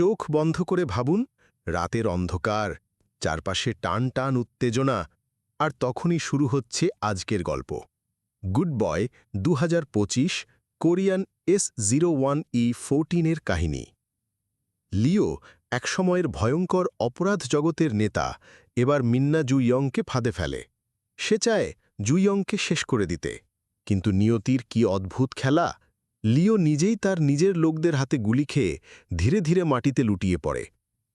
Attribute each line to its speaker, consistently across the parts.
Speaker 1: চোখ বন্ধ করে ভাবুন, রাতের অন্ধকার, চারপাশে টান টান উত্তেজনা, আর তখনই শুরু হচ্ছে আজকের গল্প। গুড বয় দু হাজার পঁচিশ, Korean S zero one E ফোরটিনের কাহিনী। লিও একসময়ের ভয়ঙ্কর অপরাধ জগতের নেতা, এবার মিন্না জুইয়ংকে ফাঁদে ফেলে। সে চায় জুইয়ংকে শেষ করে দিতে। কিন্তু নিয়তির কি অদ্ভুত খেলা? লিও নিজেই তার নিজের লোকদের হাতে গুলি খেয়ে ধীরে ধীরে মাটিতে লুটিয়ে পড়ে।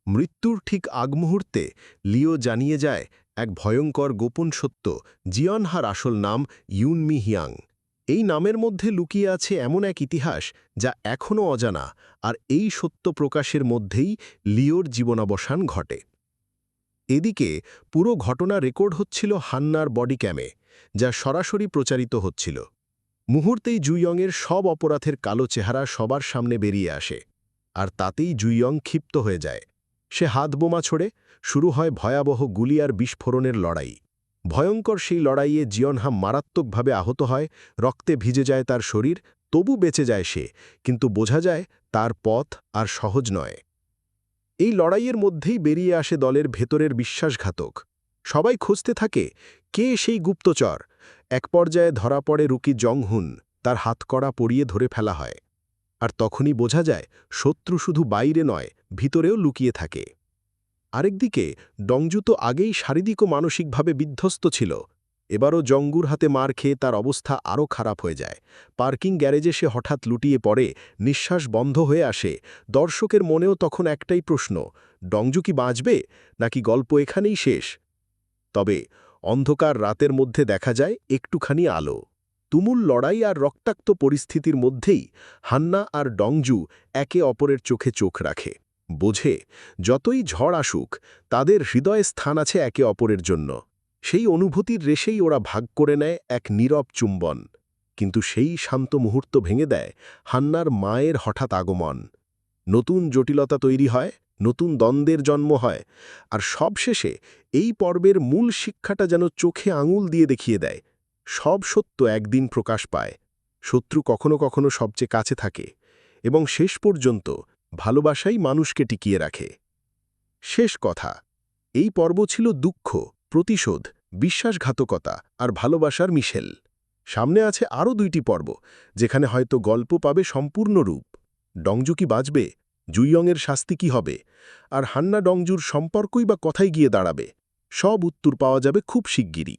Speaker 1: মৃত্যুর ঠিক আগমুহূর্তে লিও জানিয়ে যায় এক ভয়ঙ্কর গোপন সত্য, জিয়নহার আসল নাম ইউনমি হিয়াং। এই নামের মধ্যে লুকিয়ে আছে এমন এক ইতিহাস যা এখনও অজানা আর এই সত্য প্রকাশের মধ্যেই লিওর জীবনাবসান ঘটে। এদিকে পুরো ঘটনা রেকর্ড হচ্ছিল হান্নার বডি ক্যামে, যা সরাসরি প্রচারিত হচ্ছিল। মুহূর্তেই জুইয়ংয়ের সব অপরাধের কালো চেহারা সবার সামনে বেরিয়ে আসে, আর তাতেই জুইয়ং ক্ষিপ্ত হয়ে যায়। সে হাত বোমা ছোড়ে, শুরু হয় ভয়াবহ গুলি আর বিস্ফোরণের লড়াই। ভয়ঙ্কর সেই লড়াইয়ে জিয়নহাম মারাত্মকভাবে আহত হয়, রক্তে ভিজে যায় তার শরীর, তবু বেঁচে যায় সে, কিন্তু বোঝা যায় তার পথ আর সহজ নয়। এই লড়াইয়ের মধ্যেই বেরিয়ে আসে দলের ভেতরের বিশ্বাসঘাতক। সবাই খুঁজতে থাকে, কে সেই গুপ্তচর? এক পর্যায়ে ধরা পড়ে রুকি জংহুন, তার হাতকড়া পরিয়ে ধরে ফেলা হয়। আর তখনই বোঝা যায়, শত্রু শুধু বাইরে নয়, ভিতরেও লুকিয়ে থাকে। আরেকদিকে ডংজু তো আগেই শারীরিক ও মানসিকভাবে বিধ্বস্ত ছিল। এবারও জঙ্গুর হাতে মার খেয়ে তার অবস্থা আরও খারাপ হয়ে যায়। পার্কিং গ্যারেজে সে হঠাৎ লুটিয়ে পড়ে, নিঃশ্বাস বন্ধ হয়ে আসে। দর্শকের মনেও তখন একটাই প্রশ্ন, ডংজু কি বাঁচবে? নাকি গল্প এখানেই শেষ? তবে অন্ধকার রাতের মধ্যে দেখা যায় একটুখানি আলো। তুমুল লড়াই আর রক্তাক্ত পরিস্থিতির মধ্যেই হান্না আর ডংজু একে অপরের চোখে চোখ রাখে। বোঝে, যতই ঝড় আসুক, তাদের হৃদয়ে স্থান আছে একে অপরের জন্য। সেই অনুভূতির রেশেই ওরা ভাগ করে নেয় এক নীরব চুম্বন। কিন্তু সেই শান্ত মুহূর্ত ভেঙে দেয় হান্নার মায়ের হঠাৎ আগমন। নতুন জটিলতা তৈরি হয় নতুন দ্বন্দ্বের জন্ম হয়, আর সবশেষে এই পর্বের মূল শিক্ষাটা যেন চোখে আঙুল দিয়ে দেখিয়ে দেয়। সব সত্য একদিন প্রকাশ পায়, শত্রু কখনো কখনো সবচেয়ে কাছে থাকে, এবং শেষ পর্যন্ত ভালোবাসাই মানুষকে টিকিয়ে রাখে। শেষ কথা, এই পর্ব ছিল দুঃখ, প্রতিশোধ, বিশ্বাসঘাতকতা আর ভালোবাসার মিশেল। সামনে আছে আরও দুইটি পর্ব, যেখানে হয়তো গল্প পাবে সম্পূর্ণ রূপ। ডংজু কি বাঁচবে জুইয়ংয়ের শাস্তি কি হবে? আর হান্না ডংজুর সম্পর্কই বা কথাই গিয়ে দাঁড়াবে? সব উত্তর পাওয়া যাবে খুব শিগগিরই।